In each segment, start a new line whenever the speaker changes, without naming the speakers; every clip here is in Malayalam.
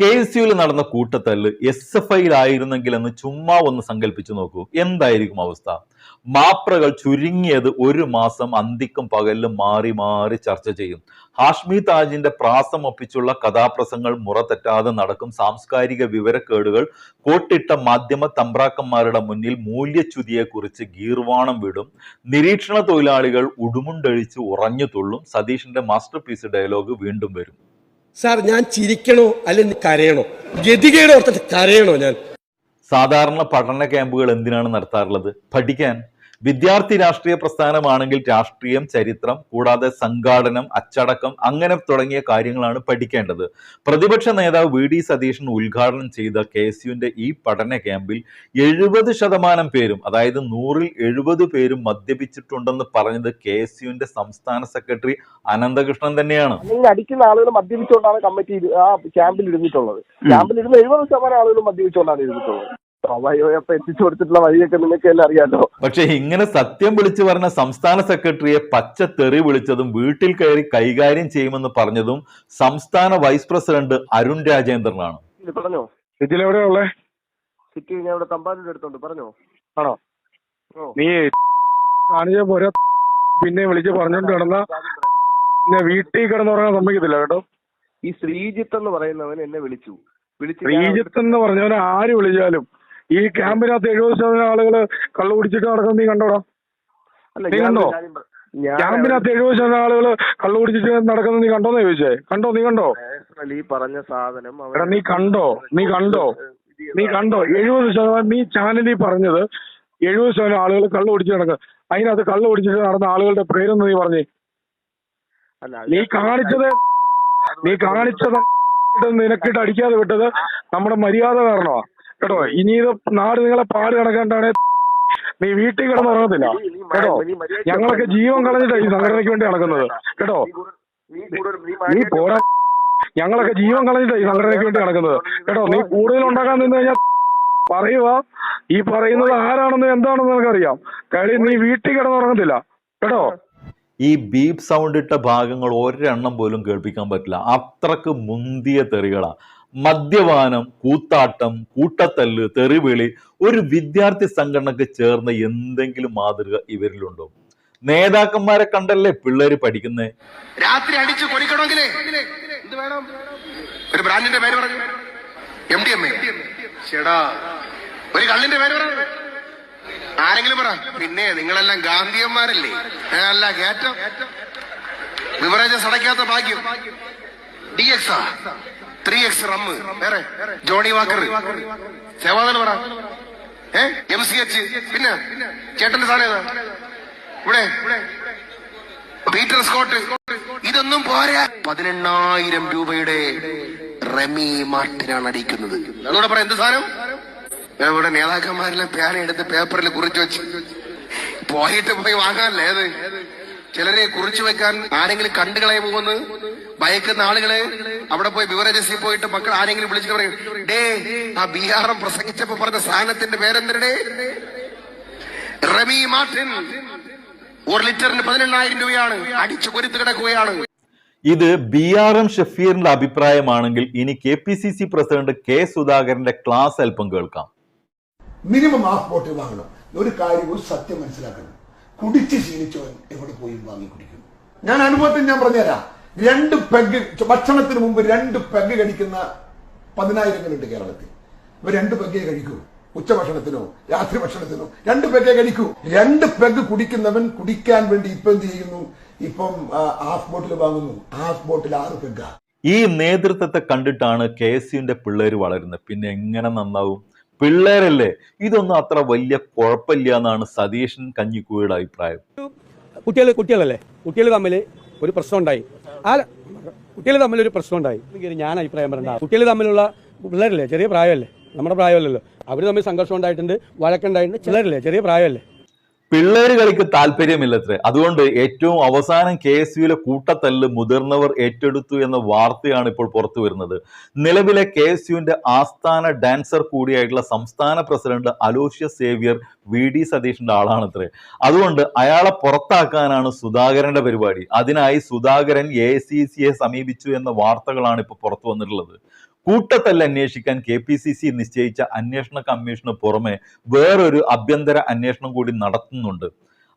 കെ എസ് യുവിൽ നടന്ന കൂട്ടത്തല്ല് എസ് എഫ് ഐയിലായിരുന്നെങ്കിൽ എന്ന് ചുമ്മാ ഒന്ന് സങ്കല്പിച്ചു നോക്കൂ. എന്തായിരിക്കും അവസ്ഥ? മാപ്രകൾ ചുരുങ്ങിയത് ഒരു മാസം അന്തിക്കും പകലിലും മാറി മാറി ചർച്ച ചെയ്യും. ഹാഷ്മി താജിന്റെ പ്രാസം ഒപ്പിച്ചുള്ള കഥാപ്രസംഗങ്ങൾ മുറതെറ്റാതെ നടക്കും. സാംസ്കാരിക വിവരക്കേടുകൾ കോട്ടിട്ട മാധ്യമ തമ്പ്രാക്കന്മാരുടെ മുന്നിൽ മൂല്യച്യുതിയെക്കുറിച്ച് ഗീർവാണം വിടും. നിരീക്ഷണ തൊഴിലാളികൾ ഉടുമുണ്ടഴിച്ച് ഉറഞ്ഞു തുള്ളും. സതീഷിന്റെ മാസ്റ്റർ പീസ് ഡയലോഗ് വീണ്ടും വരും.
സാർ ഞാൻ ചിരിക്കണോ അല്ലെങ്കിൽ കരയണോ? ഗതികേട് ഓർത്തിട്ട് കരയണോ ഞാൻ?
സാധാരണ പഠന ക്യാമ്പുകൾ എന്തിനാണ് നടത്താറുള്ളത്? പഠിക്കാൻ? വിദ്യാർത്ഥി രാഷ്ട്രീയ പ്രസ്ഥാനമാണെങ്കിൽ രാഷ്ട്രീയം ചരിത്രം കൂടാതെ സംഘാടനം അച്ചടക്കം അങ്ങനെ തുടങ്ങിയ കാര്യങ്ങളാണ് പഠിക്കേണ്ടത്. പ്രതിപക്ഷ നേതാവ് വി. ഡി. സതീശൻ ഉദ്ഘാടനം ചെയ്ത കെ. എസ്. യുവിന്റെ ഈ പഠന ക്യാമ്പിൽ എഴുപത് ശതമാനം പേരും അതായത് നൂറിൽ എഴുപത് പേരും മദ്യപിച്ചിട്ടുണ്ടെന്ന് പറഞ്ഞത് കെ. എസ്. യുവിന്റെ സംസ്ഥാന സെക്രട്ടറി അനന്തകൃഷ്ണൻ തന്നെയാണ്.
അടിക്കുന്ന ആളുകൾ മദ്യപിച്ചുകൊണ്ടാണ് കമ്മിറ്റി ആ ക്യാമ്പിൽ ഇരുന്നിട്ടുള്ളത്. ക്യാമ്പിൽ ഇരുന്ന് എഴുപത് ശതമാനം ആളുകൾ മദ്യപിച്ചുകൊണ്ടാണ് ഇരുന്നിട്ടുള്ളത്. സ്വാഭാവികമായപ്പോ എത്തിച്ചു കൊടുത്തിട്ടുള്ള വഴിയൊക്കെ നിങ്ങൾക്ക് എല്ലാം അറിയാലോ.
പക്ഷെ ഇങ്ങനെ സത്യം വിളിച്ചു പറഞ്ഞ സംസ്ഥാന സെക്രട്ടറിയെ പച്ച തെറി വിളിച്ചതും വീട്ടിൽ കയറി കൈകാര്യം ചെയ്യുമെന്ന് പറഞ്ഞതും സംസ്ഥാന വൈസ് പ്രസിഡന്റ് അരുൺ രാജേന്ദ്രനാണ്.
പറഞ്ഞോ?
ഇതിലെവിടെയാ ഉള്ളേ?
സിറ്റി ഞാൻ ഇവിടെ തമ്പാനൂർ എടുത്തോണ്ട് പറഞ്ഞോ?
ആണോ? നീ കാണിച്ച പോരാ. പിന്നെ വിളിച്ച് പറഞ്ഞോണ്ട് കിടന്ന പിന്നെ വീട്ടിൽ കിടന്നുറങ്ങാൻ സമ്മതിക്കത്തില്ല കേട്ടോ.
ഈ ശ്രീജിത്ത് എന്ന് പറയുന്നവൻ എന്നെ വിളിച്ചു. വിളിച്ച്
ശ്രീജിത്ത് എന്ന് പറഞ്ഞവനെ ആര് വിളിച്ചാലും ഈ ക്യാമ്പിനകത്ത് എഴുപത് ശതമാനം ആളുകൾ കള്ളു കുടിച്ചിട്ട് നടക്കുന്നത് നീ കണ്ടോടാ? നീ കണ്ടോ? ക്യാമ്പിനകത്ത് എഴുപത് ശതമാനം ആളുകൾ കള്ളു കുടിച്ചിട്ട് നടക്കുന്നത് നീ കണ്ടോന്ന് ചോദിച്ചേ. കണ്ടോ? നീ കണ്ടോ?
ഈ പറഞ്ഞ സാധനം
എടാ നീ കണ്ടോ? നീ കണ്ടോ? നീ കണ്ടോ? എഴുപത് ശതമാനം നീ ചാനലിൽ പറഞ്ഞത് എഴുപത് ശതമാനം ആളുകൾ കള്ളു കുടിച്ച് നടക്കുക അതിനകത്ത് കള്ളു കുടിച്ചിട്ട് നടന്ന ആളുകളുടെ പേരൊന്ന് നീ പറഞ്ഞേ. നീ കാണിച്ചത് നീ കാണിച്ചത് നിനക്കിട്ട് അടിക്കാതെ വിട്ടത് നമ്മുടെ മര്യാദ കാരണമാ. കേട്ടോ ഇനി ഇത് നാട് നിങ്ങളെ പാട് കിടക്കാണ്ടാണ് നീ വീട്ടിൽ
കിടന്ന് ഉറങ്ങത്തില്ല.
കേട്ടോ ഞങ്ങളൊക്കെ ജീവൻ കളഞ്ഞിട്ടാണ് ഈ സംഘടനയ്ക്ക് വേണ്ടി നടക്കുന്നത്. കേട്ടോ
നീ
പോരാ. ഞങ്ങളൊക്കെ ജീവൻ കളഞ്ഞിട്ടാണ് ഈ സംഘടനയ്ക്ക് വേണ്ടി നടക്കുന്നത്. കേട്ടോ നീ കൂടുതൽ ഉണ്ടാക്കാൻ നിന്ന് കഴിഞ്ഞാൽ പറയുക. ഈ പറയുന്നത് ആരാണെന്ന് എന്താണെന്ന് നിനക്കറിയാം. കാര്യം നീ വീട്ടിൽ കിടന്നുറങ്ങത്തില്ല കേട്ടോ.
ഈ ബീപ് സൗണ്ട് ഇട്ട ഭാഗങ്ങൾ ഒരെണ്ണം പോലും കേൾപ്പിക്കാൻ പറ്റില്ല. അത്രയ്ക്ക് മുന്തിയ തെറികളാ. മദ്യപാനം കൂത്താട്ടം കൂട്ടത്തല്ല് തെറിവിളി ഒരു വിദ്യാർത്ഥി സംഘടനക്ക് ചേർന്ന എന്തെങ്കിലും മാതൃക ഇവരിലുണ്ടോ? നേതാക്കന്മാരെ കണ്ടല്ലേ പിള്ളേര് പഠിക്കുന്നേ?
രാത്രി അടിച്ച് കൊടിക്കണമെങ്കിലേ എന്ത് വേണം? ഒരു ബ്രാൻഡിന്റെ പേര് പറഞ്ഞു എം ഡി ചേടാ ഒരു കള്ളിന്റെ പേര് പറഞ്ഞു ആരെങ്കിലും പറ. പിന്നെ നിങ്ങളെല്ലാം ഗാന്ധിയന്മാരല്ലേ? അല്ല കയറ്റം ബിവറേജസ് അടയ്ക്കാത്ത ഭാഗ്യം. D X three X rum വേറെ. Johnnie Walker. സേവാദന പറ. എം സി എച്ച് പിന്നെ? ചേട്ടന്റെ സാധനം ഏതാ? ഇവിടെ. Peter Scot. ഇതൊന്നും പോരാ. പതിനെണ്ണായിരം രൂപയുടെ റമി മാർട്ടിനാണ് അടിക്കുന്നത്. അതുകൂടെ പറയാം എന്ത് സാധനം? ഇവിടെ നേതാക്കന്മാരെല്ലാം പേന എടുത്ത് പേപ്പറിൽ കുറിച്ച് വെച്ച്. പോയിട്ട് പോയി വാങ്ങാനല്ലേ അത്? ചിലരെ കുറിച്ചു വെക്കാൻ ആരെങ്കിലും കണ്ടുകളെ കളയുമോന്ന് ഭയക്കുന്ന ആളുകൾ അവിടെ പോയി ബിവറേജസിൽ പോയിട്ട് മക്കൾ ആരെങ്കിലും വിളിച്ചിട്ട് പറയും ഡേ ആ ബിഹാറം പ്രസംഗിച്ചപ്പോ പറഞ്ഞ സാധനത്തിന്റെ പേരെന്തരുടെ റമി മാർട്ടിൻ ഒരു ലിറ്ററിന് പതിനെണ്ണായിരം രൂപയാണ്. അടിച്ചു കൊരുത്ത് കിടക്കുകയാണ്.
ഇത് ബി ആർ എം ഷഫീറിന്റെ അഭിപ്രായമാണെങ്കിൽ ഇനി K P C C president K സുധാകരന്റെ ക്ലാസ് അല്പം കേൾക്കാം.
മിനിമം ഹാഫ് ബോട്ടിൽ വാങ്ങണം. ഒരു കാര്യം ഒരു സത്യം മനസ്സിലാക്കണം. കുടിച്ച് ശീലിച്ചവൻ എവിടെ പോയി വാങ്ങി കുടിക്കും ഞാൻ അനുഭവത്തിൽ ഞാൻ പറഞ്ഞുതരാം. രണ്ട് പെഗ് ഭക്ഷണത്തിന് മുമ്പ് രണ്ട് പെഗ് കഴിക്കുന്ന പതിനായിരങ്ങളുണ്ട് കേരളത്തിൽ. ഇവ രണ്ട് പെഗ്ഗേ കഴിക്കൂ. ഉച്ചഭക്ഷണത്തിനോ രാത്രി ഭക്ഷണത്തിനോ. രണ്ട് പെഗ്ഗേ കഴിക്കൂ. രണ്ട് പെഗ് കുടിക്കുന്നവൻ കുടിക്കാൻ വേണ്ടി ഇപ്പൊ എന്ത് ചെയ്യുന്നു? ഇപ്പം ഹാഫ് ബോട്ടിൽ വാങ്ങുന്നു. ഹാഫ് ബോട്ടിൽ ആറ് പെഗ്ഗാ
ഈ നേതൃത്വത്തെ കണ്ടിട്ടാണ് കെ എസ് യുവിന്റെ പിള്ളേര് വളരുന്നത്. പിന്നെ എങ്ങനെ നന്നാവും? പിള്ളേരല്ലേ ഇതൊന്നും അത്ര വലിയ കുഴപ്പമില്ല എന്നാണ് സതീശൻ കഞ്ഞിക്കൂയുടെ അഭിപ്രായം.
കുട്ടികൾ കുട്ടികളല്ലേ? കുട്ടികൾ തമ്മിൽ ഒരു പ്രശ്നം ഉണ്ടായി ആ കുട്ടികൾ തമ്മിൽ ഒരു പ്രശ്നം ഉണ്ടായി എങ്കിൽ ഞാൻ അഭിപ്രായം പറയണ്ട കുട്ടികൾ തമ്മിലുള്ള പിള്ളേരല്ലേ? ചെറിയ പ്രായമല്ലേ? നമ്മുടെ പ്രായമല്ലല്ലോ. അവർ തമ്മിൽ സംഘർഷം ഉണ്ടായിട്ടുണ്ട് വഴക്കുണ്ടായിട്ടുണ്ട്. ചിലരല്ലേ ചെറിയ പ്രായമല്ലേ?
പിള്ളേര് കളിക്ക് താല്പര്യമില്ലത്രേ. അതുകൊണ്ട് ഏറ്റവും അവസാനം കെ എസ് യുവിലെ കൂട്ടത്തല്ല് മുതിർന്നവർ ഏറ്റെടുത്തു എന്ന വാർത്തയാണ് ഇപ്പോൾ പുറത്തു വരുന്നത്. നിലവിലെ കെ എസ് യുവിന്റെ ആസ്ഥാന ഡാൻസർ കൂടിയായിട്ടുള്ള സംസ്ഥാന president Aloshya Xavier V D സതീഷിന്റെ ആളാണത്രേ. അതുകൊണ്ട് അയാളെ പുറത്താക്കാനാണ് സുധാകരന്റെ പരിപാടി. അതിനായി സുധാകരൻ എ സി സിയെ സമീപിച്ചു എന്ന വാർത്തകളാണ് ഇപ്പോൾ പുറത്തു വന്നിട്ടുള്ളത്. കൂട്ടത്തല്ല് അന്വേഷിക്കാൻ കെ പി സി സി നിശ്ചയിച്ച അന്വേഷണ കമ്മീഷന് പുറമെ വേറൊരു ആഭ്യന്തര അന്വേഷണം കൂടി നടത്തുന്നുണ്ട്.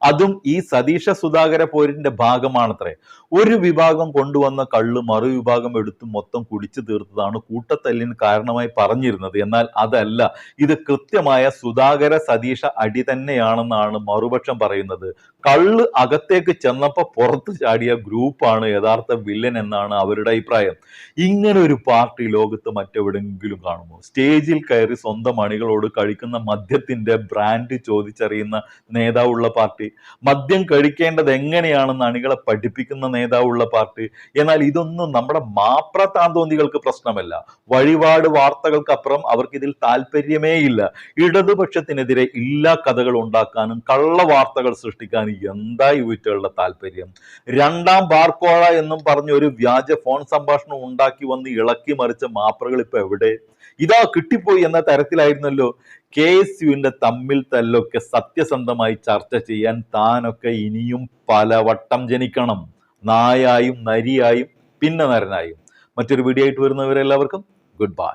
അതും ഈ സതീശ സുധാകര പോരിന്റെ ഭാഗമാണത്രേ. ഒരു വിഭാഗം കൊണ്ടുവന്ന കള്ള് മറുവിഭാഗം എടുത്ത് മൊത്തം കുടിച്ചു തീർത്തതാണ് കൂട്ടത്തല്ലിന് കാരണമായി പറഞ്ഞിരുന്നത്. എന്നാൽ അതല്ല ഇത് കൃത്യമായ സുധാകര സതീശ അടി തന്നെയാണെന്നാണ് മറുപക്ഷം പറയുന്നത്. കള്ള് അകത്തേക്ക് ചെന്നപ്പോ പുറത്ത് ചാടിയ ഗ്രൂപ്പാണ് യഥാർത്ഥ വില്ലൻ എന്നാണ് അവരുടെ അഭിപ്രായം. ഇങ്ങനെ ഒരു പാർട്ടി ലോകത്ത് മറ്റെവിടെങ്കിലും കാണുമോ? സ്റ്റേജിൽ കയറി സ്വന്തം അണികളോട് കഴിക്കുന്ന മദ്യത്തിന്റെ ബ്രാൻഡ് ചോദിച്ചറിയുന്ന നേതാവുള്ള പാർട്ടി മദ്യം കഴിക്കേണ്ടത് എങ്ങനെയാണെന്ന് അണികളെ പഠിപ്പിക്കുന്ന നേതാവുള്ള പാർട്ടി. എന്നാൽ ഇതൊന്നും നമ്മുടെ മാപ്ര താന്തോന്തികൾക്ക് പ്രശ്നമല്ല. വഴിപാട് വാർത്തകൾക്കപ്പുറം അവർക്ക് ഇതിൽ താല്പര്യമേ ഇല്ല. ഇടതുപക്ഷത്തിനെതിരെ ഇല്ലാ കഥകൾ ഉണ്ടാക്കാനും കള്ള വാർത്തകൾ സൃഷ്ടിക്കാനും എന്താ ഇവറ്റുകളുടെ താല്പര്യം രണ്ടാം ബാർക്കോഴ എന്നും പറഞ്ഞ ഒരു വ്യാജ ഫോൺ സംഭാഷണം ഉണ്ടാക്കി വന്ന് ഇളക്കി മറിച്ച മാപ്രകൾ ഇപ്പൊ എവിടെ? ഇതാ കിട്ടിപ്പോയി എന്ന തരത്തിലായിരുന്നല്ലോ. കെ എസ് യുവിന്റെ തമ്മിൽ തല്ലൊക്കെ സത്യസന്ധമായി ചർച്ച ചെയ്യാൻ താനൊക്കെ ഇനിയും പലവട്ടം ജനിക്കണം. നായായും നരിയായും പിന്നെ നരനായും മറ്റൊരു വീഡിയോ ആയിട്ട് വരുന്നവരെല്ലാവർക്കും ഗുഡ് ബൈ